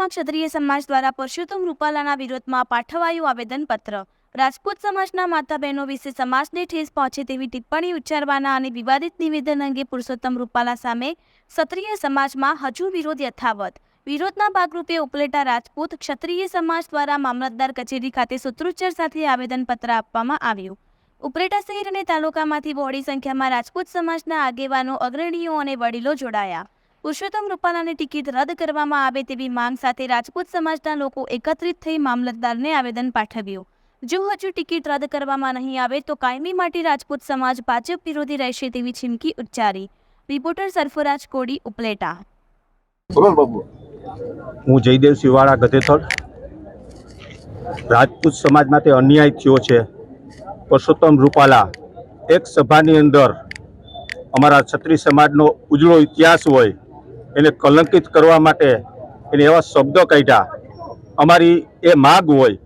વડોદરામાં ક્ષત્રિય સમાજ દ્વારા પરસોત્તમ રૂપાલાના વિરોધમાં પાઠવાયું આવેદનપત્ર. રાજપૂત સમાજના માતા બહેનો વિશે સમાજને ઠેસ પહોંચે તેવી ટિપ્પણી ઉચ્ચારવાના અને વિવાદિત નિવેદન અંગે પુરુષોત્તમ રૂપાલા સામે ક્ષત્રિય સમાજમાં હજુ વિરોધ યથાવત. વિરોધના ભાગરૂપે ઉપલેટા રાજપૂત ક્ષત્રિય સમાજ દ્વારા મામલતદાર કચેરી ખાતે સૂત્રોચ્ચાર સાથે આવેદનપત્ર આપવામાં આવ્યું. ઉપલેટા શહેર અને તાલુકામાંથી બહોળી સંખ્યામાં રાજપૂત સમાજના આગેવાનો, અગ્રણીઓ અને વડીલો જોડાયા. પુરુષોત્તમ રૂપાલાની ટિકિટ રદ કરવામાં આવે તેવી માંગ સાથે રાજપૂત સમાજના લોકો એકત્રિત થઈ મામલતદારને આવેદન પાઠવ્યું. જો હજુ ટિકિટ રદ કરવામાં નહીં આવે તો કાયમી માટે રાજપૂત સમાજ ભાજપ વિરોધી રહેશે તેવી ચીમકી ઉચ્ચારી. રિપોર્ટર સરફરાજ કોડી ઉપલેટા. હું જયદેવ શિવાળા ગધેથળ. રાજપૂત સમાજમાં તે અન્યાય થયો છે. પુરુષોત્તમ રૂપાલા એક સભાની અંદર અમારા છત્રી સમાજનો ઉજળો ઇતિહાસ હોય એને કલંકિત કરવા માટે એને એવા શબ્દો કાઢ્યા. અમારી એ માગ હોય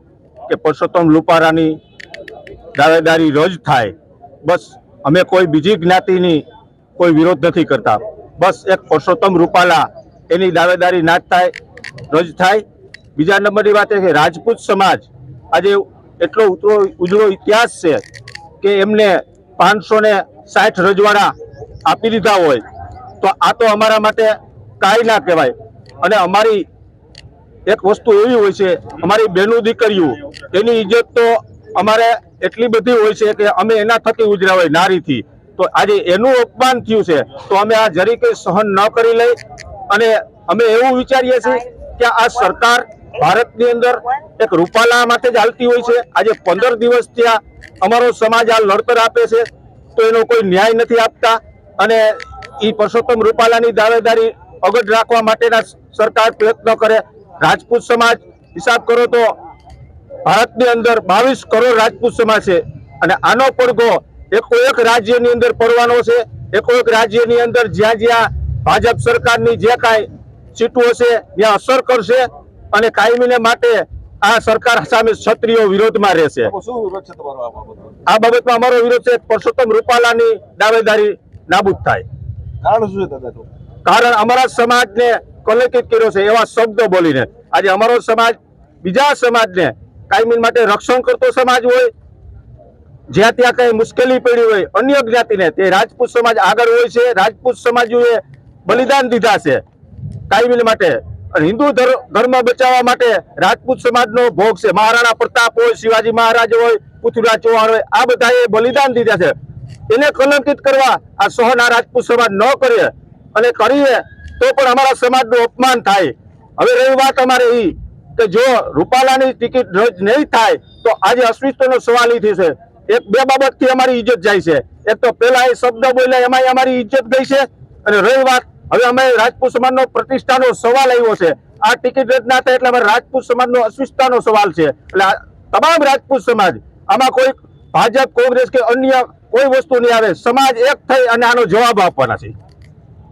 કે પરસોત્તમ લુપારાની દાવેદારી રજ થાય. બસ અમે કોઈ બીજી જ્ઞાતિની કોઈ વિરોધ નથી કરતા. બસ એક પરસોત્તમ રૂપાલા એની દાવેદારી ના થાય રજ થાય. બીજા નંબરની વાત એ કે રાજપૂત સમાજ આજે એટલો ઉતરો, ઉજળો ઇતિહાસ છે કે એમને પાંચસો ને સાઠ રજવાડા આપી દીધા હોય. તો આ તો અમારા માટે કાંઈ ના કહેવાય. અને અમારી એક વસ્તુ એવી હોય છે, અમારી બહેનું દીકરીઓ, એની ઇજ્જત તો અમારે એટલી બધી હોય છે કે અમે એના થકી ઉજરા હોય નારીથી. તો આજે એનું અપમાન થયું છે, તો અમે આ જરી કંઈ સહન ન કરી લઈ. અને અમે એવું વિચારીએ છીએ કે આ સરકાર ભારતની અંદર એક રૂપાલા માટે જ હાલતી હોય છે. આજે પંદર દિવસ ત્યાં અમારો સમાજ આ લડતર આપે છે, તો એનો કોઈ ન્યાય નથી આપતા. અને એ પરસોત્તમ રૂપાલાની દાવેદારી અગટ રાખવા માટેના સરકાર પ્રયત્ન કરે. રાજપૂત સમાજ હિસાબ કરો તો ભારતની અંદર બાવીસ કરોડ રાજપૂત સમાજ છે. અને આનો પડઘો એકો એક રાજ્યની અંદર પડવાનો છે. એકો એક રાજ્યની અંદર જ્યાં જ્યાં ભાજપ સરકારની જે કાંઈ સીટો છે ત્યાં અસર કરશે અને કાયમીને માટે આ સરકાર સામે ક્ષત્રિયો વિરોધમાં રહેશે. આ બાબતમાં? અમારો વિરોધ છે પરસોત્તમ રૂપાલાની દાવેદારી નાબૂદ થાય. કારણ શું છે કારણ અમારા સમાજને કલંકિત કર્યો છે એવા શબ્દો બોલીને. આજે અમારો સમાજ બીજા સમાજને કાયમી માટે રક્ષણ કરતો સમાજ હોય, જ્યાં ત્યાં કઈ મુશ્કેલી પડી હોય, અન્ય જ્ઞાતિને, તે રાજપૂત સમાજ આગળ હોય છે, રાજપૂત સમાજોએ બલિદાન દીધા છે. કાયમી માટે હિન્દુ ધર- ધર્મ બચાવવા માટે રાજપૂત સમાજનો ભોગ છે. મહારાણા પ્રતાપ હોય, શિવાજી મહારાજ હોય, પૃથ્વીરાજ ચૌહાણ હોય, આ બધાએ બલિદાન દીધા છે. એને કલંકિત કરવા આ સહન રાજપૂત સમાજ ન કરીએ અને કરીએ તો પણ અમારા સમાજનું અપમાન થાય. હવે રહી વાત અમારે એ કે જો રૂપાલાની ટિકિટ રદ નહીં થાય, તો આજે અસ્તિત્વનો સવાલ ઈ થશે. એક બે બાબતથી અમારી ઇજ્જત જાય છે. એક તો પેલા એ શબ્દ બોલ્યા એમાં અમારી ઇજ્જત ગઈ છે. અને રહી વાત, હવે અમે રાજપૂત સમાજનો પ્રતિષ્ઠાનો સવાલ આવ્યો છે. આ ટિકિટ રદ ના થાય એટલે અમારે રાજપૂત સમાજનો અસ્મિતાનો સવાલ છે. એટલે તમામ રાજપૂત સમાજ, આમાં કોઈ ભાજપ, કોંગ્રેસ કે અન્ય કોઈ વસ્તુ નહીં આવે. સમાજ એક થઈ અને આનો જવાબ આપવાના છે.